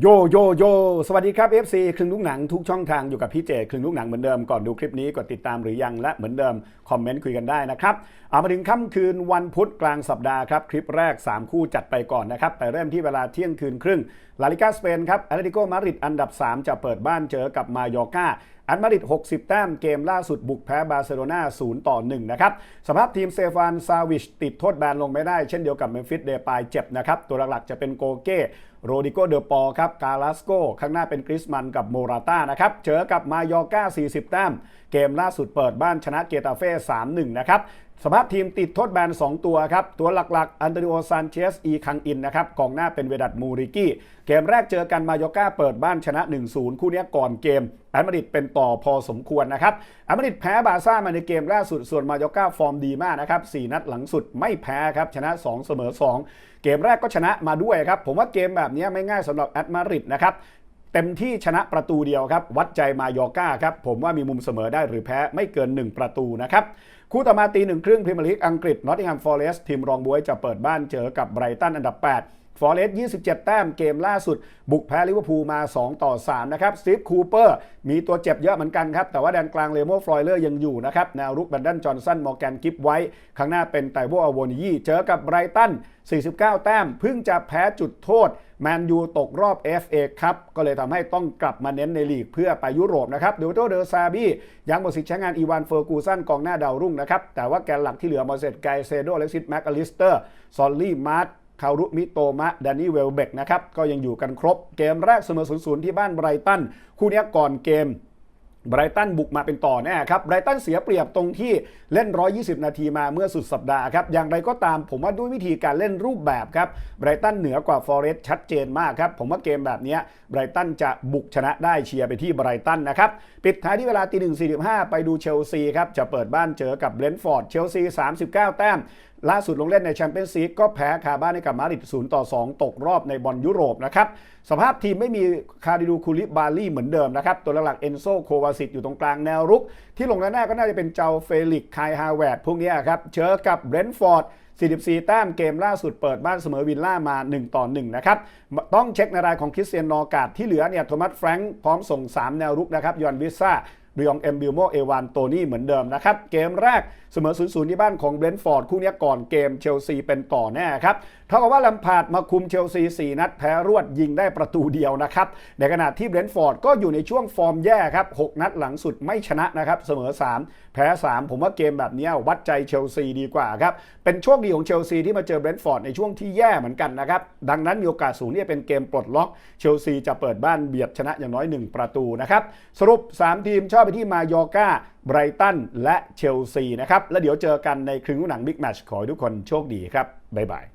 โยโยโยสวัสดีครับ FC ครึ่งลูกหนังทุกช่องทางอยู่กับพี่เจครึ่งลูกหนังเหมือนเดิมก่อนดูคลิปนี้กดติดตามหรือยังและเหมือนเดิมคอมเมนต์คุยกันได้นะครับเอามาถึงค่ำคืนวันพุธกลางสัปดาห์ครับ คลิปแรก 3 คู่จัดไปก่อนนะครับ แต่เริ่มที่เวลาเที่ยงคืนครึ่งลาลิกาสเปนครับแอตเลติโกมาดริดอันดับ 3 จะเปิดบ้านเจอกับมายอร์กาอัลมาดริด60 แต้มเกมล่าสุดบุกแพ้บาร์เซโลนา0ต่อ1นะครับสภาพทีมเซฟานซาวิชติดโทษแบนลงไม่ได้เช่นเดียวกับเมมฟิสเดปายเจ็บนะครับ ตัวหลักๆจะเป็นโกเก้โรดิโกเดอปอครับกาลาสโกข้างหน้าเป็นกริสมันกับโมราต้านะครับเจอกับมายอร์กา40 แต้ม เกมล่าสุดเปิดบ้านชนะเกตาเฟ่3-1 นะครับสภาพทีมติดโทษแบน 2 ตัวครับ ตัวหลักๆ อันเดริโอซานเชส อีคังอินนะครับกองหน้าเป็นเวดัตมูริกี้ เกมแรกเจอกันมาโยอร์กาเปิดบ้านชนะ 1-0 คู่นี้ก่อนเกมแอตมาดริดเป็นต่อพอสมควรนะครับแอตมาดริดแพ้บาซ่ามาในเกมล่าสุดส่วนมาโยอร์กาฟอร์มดีมากนะครับ 4 นัดหลังสุดไม่แพ้ครับ ชนะ 2 เสมอ 2 เกมแรกก็ชนะมาด้วยครับ ผมว่าเกมแบบนี้ไม่ง่ายสำหรับแอตมาดริดนะครับ เต็มที่ชนะประตูเดียวครับ วัดใจมายอก้าครับผมว่ามีมุมเสมอได้หรือแพ้ไม่เกิน 1 ประตูนะครับคู่ต่อมาตีหนึ่งครึ่งพรีเมียร์ลีกอังกฤษนอตติงแฮมฟอร์เรสทีมรองบวยจะเปิดบ้านเจอกับไบรตันอันดับ 8 ฟอร์เรสต์27 แต้มเกมล่าสุด บุกแพ้ลิเวอร์พูลมา 2 ต่อ 3 นะครับสตีฟคูเปอร์มีตัวเจ็บเยอะเหมือนกันครับ แต่ว่าแดนกลางเลโมฟลอยเลอร์ยังอยู่นะครับ แนวรุกแบนดันจอห์นสันมอร์แกนกิฟไว้ ข้างหน้าเป็นไตโวอโวนิยีเจอกับไบรตัน 49 แต้มเพิ่งจะแพ้จุดโทษแมนยูตกรอบ FA ครับก็เลยทำให้ต้องกลับมาเน้นในลีกเพื่อไปยุโรปนะครับเดวิโตเดอซาบี้ยังหมดสิทธิ์ใช้งานอีวานเฟอร์กูสันกองหน้าดาวรุ่งนะครับแต่ว่าแกนหลักที่เหลือมาเสร็จไกเซโดเล็กซิสแมคอลิสเตอร์ซอลลี่มาร์ต คารุมิโตมะแดนนี่เวลเบกนะครับก็ยังอยู่กันครบเกมแรกเสมอ0-0ที่บ้านไบรตันคู่นี้ก่อนเกมไบรตันบุกมาเป็นต่อแน่ครับไบรตันเสียเปรียบตรงที่เล่น 120 นาทีมาเมื่อสุดสัปดาห์ครับ อย่างไรก็ตามผมว่าด้วยวิธีการเล่นรูปแบบครับไบรตันเหนือกว่าฟอเรสต์ชัดเจนมากครับ ผมว่าเกมแบบนี้ไบรตันจะบุกชนะได้เชียร์ไปที่ไบรตันนะครับ ปิดท้ายที่เวลาตีหนึ่งสี่ไปดูเชลซีครับ จะเปิดบ้านเจอกับเบรนท์ฟอร์ดเชลซี 39 แต้ม ล่าสุดลงเล่นในแชมเปี้ยนส์ลีกก็แพ้คาบ้านให้กับมาดริด0ต่อ 2 ตกรอบในบอลยุโรปนะครับ สภาพทีมไม่มีคาริดูคูลิบาลี่เหมือนเดิมนะครับ ตัวหลักเอนโซโควาซิตอยู่ตรงกลางแนวรุก ที่ลงแน่ๆก็น่าจะเป็นเจ้าเฟลิกไคฮาแวดพวกนี้ครับเจอกับเบรนท์ฟอร์ด44 แต้มเกมล่าสุดเปิดบ้านเสมอวินล่ามา 1 ต่อ 1 นะครับ ต้องเช็คในรายของคริสเตียนนอร์กาดที่เหลือเนี่ยโทมัสแฟรงค์พร้อมส่ง 3 แนวรุกนะครับยอนวิซ่า บริองเอ็มบิลโมเอวานโตนี่เหมือนเดิมนะครับ เกมแรกเสมอ 0-0 ที่บ้านของเบรนท์ฟอร์ดคู่นี้ก่อนเกมเชลซีเป็นต่อแน่ครับ เท่ากับว่าลัมพาร์ดมาคุมเชลซี 4 นัดแพ้รวดยิงได้ประตูเดียวนะครับ ในขณะที่เบรนท์ฟอร์ดก็อยู่ในช่วงฟอร์มแย่ครับ 6 นัดหลังสุดไม่ชนะนะครับ เสมอ 3 แพ้ 3 ผมว่าเกมแบบนี้วัดใจเชลซีดีกว่าครับ เป็นโชคดีของเชลซีที่มาเจอเบรนท์ฟอร์ดในช่วงที่แย่เหมือนกันนะครับ ดังนั้นมีโอกาสสูงที่จะเป็นเกมปลดล็อก เชลซีจะเปิดบ้านเบียดชนะอย่างน้อย 1 ประตูนะครับ สรุป 3 ทีมชอบไปที่มายอร์กาไบรตันและเชลซีนะครับ แล้วเดี๋ยวเจอกันในครึ่งหนังบิ๊กแมชขอให้ทุกคนโชคดีครับ บ๊ายบาย